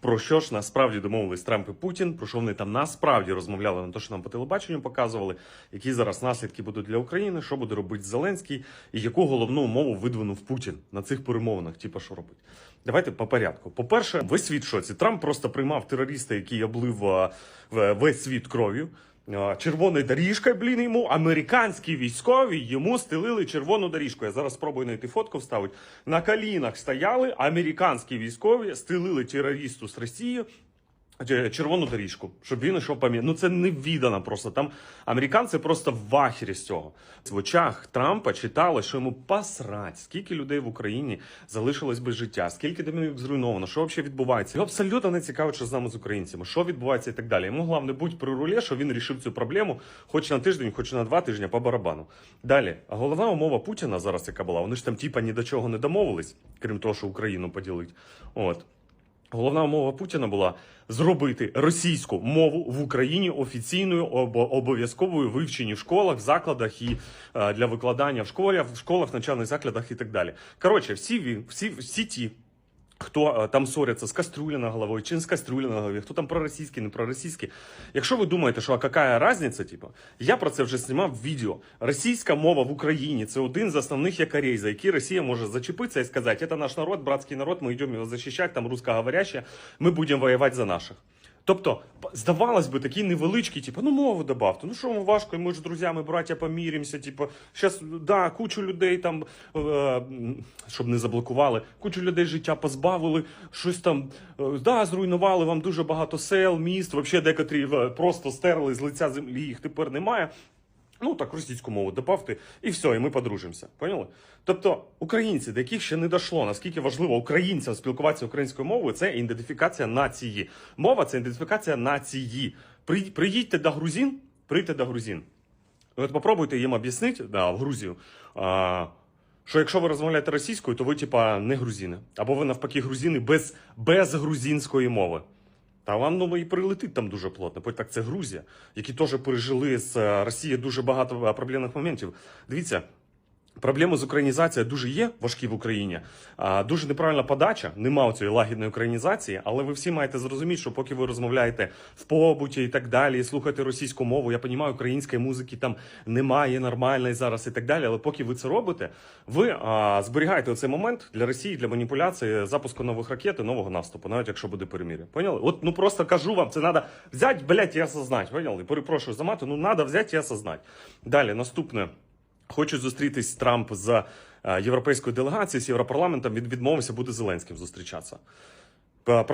Про що ж насправді домовились Трамп і Путін? Про що вони там насправді розмовляли на те, що нам по телебаченню показували, які зараз наслідки будуть для України, що буде робити Зеленський, і яку головну умову видвинув Путін на цих перемовинах? Типа, що робить? Давайте по порядку. По-перше, весь світ шоці. Трамп просто приймав терориста, який облив в- весь світ кров'ю. Червоною доріжкою, блін, йому американські військові йому стелили червону доріжку. Я зараз спробую знайти фотку вставити. На колінах стояли американські військові, стелили терористу з Росії червону доріжку, щоб він йшов пам'ять. Ну це не віддано просто. Там американці просто в ахері з цього. В очах Трампа читали, що йому посрать, скільки людей в Україні залишилось без життя, скільки домівок зруйновано, що взагалі відбувається. Його абсолютно не цікавить, що з нами з українцями, що відбувається і так далі. Йому головне будь при рулі, що він рішив цю проблему, хоч на тиждень, хоч на два тижні по барабану. Далі, а головна умова Путіна зараз, яка була, вони ж там типа ні до чого не домовились, крім того, що Україну поділить. От. Головна умова Путіна була зробити російську мову в Україні офіційною обо- обов'язковою вивченні в школах, закладах і е, для викладання в школах, в школах, навчальних закладах і так далі. Коротше, всі всі, всі ті. Хто е, там ссориться з кастрюлі на головою, чи з кастрюлі на голові, хто там проросійський, не проросійський. Якщо ви думаєте, що а яка різниця, типу, я про це вже знімав відео. Російська мова в Україні це один з основних якорей, за які Росія може зачепитися і сказати, це наш народ, братський народ, ми йдемо його захищати, там русскоговорящі, ми будемо воювати за наших. Тобто, здавалось би, такі невеличкі, типу, ну мову добавте. Ну що вам важко, ми ж друзями, браття, поміримося, Типу, щас, да, кучу людей там, е, щоб не заблокували, кучу людей життя позбавили, щось там, е, да, зруйнували вам дуже багато сел, міст, взагалі декотрі е, просто стерли з лиця землі, їх тепер немає. Ну так російську мову добавте, і все, і ми подружимося. Поняли? Тобто, українці, до яких ще не дійшло, наскільки важливо українцям спілкуватися українською мовою, це ідентифікація нації. Мова це ідентифікація нації. При- Приїдьте до грузин, прийдьте до грузин. От попробуйте їм об'яснити да, в Грузію. А, що якщо ви розмовляєте російською, то ви, типа, не грузини. Або ви навпаки грузини без, без грузинської мови. Та вам ну, і прилетить там дуже плотно. Бо так це Грузія, які теж пережили з Росією Росії дуже багато е, проблемних моментів. Дивіться. Проблеми з українізацією дуже є важкі в Україні. Дуже неправильна подача, нема цієї лагідної українізації, але ви всі маєте зрозуміти, що поки ви розмовляєте в побуті і так далі, і слухаєте російську мову, я розумію, української музики там немає нормальної зараз і так далі. Але поки ви це робите, ви а, зберігаєте оцей момент для Росії для маніпуляції, запуску нових ракет і нового наступу, навіть якщо буде перемір'я. Поняли? От ну просто кажу вам, це треба взяти, блядь, і осознати. Поняли? Перепрошую за мати, ну треба взяти і осознати. Далі, наступне. Хочуть зустрітись Трамп з е, європейською делегацією, з Європарламентом. Він відмовився буде Зеленським зустрічатися. Е, Правильно?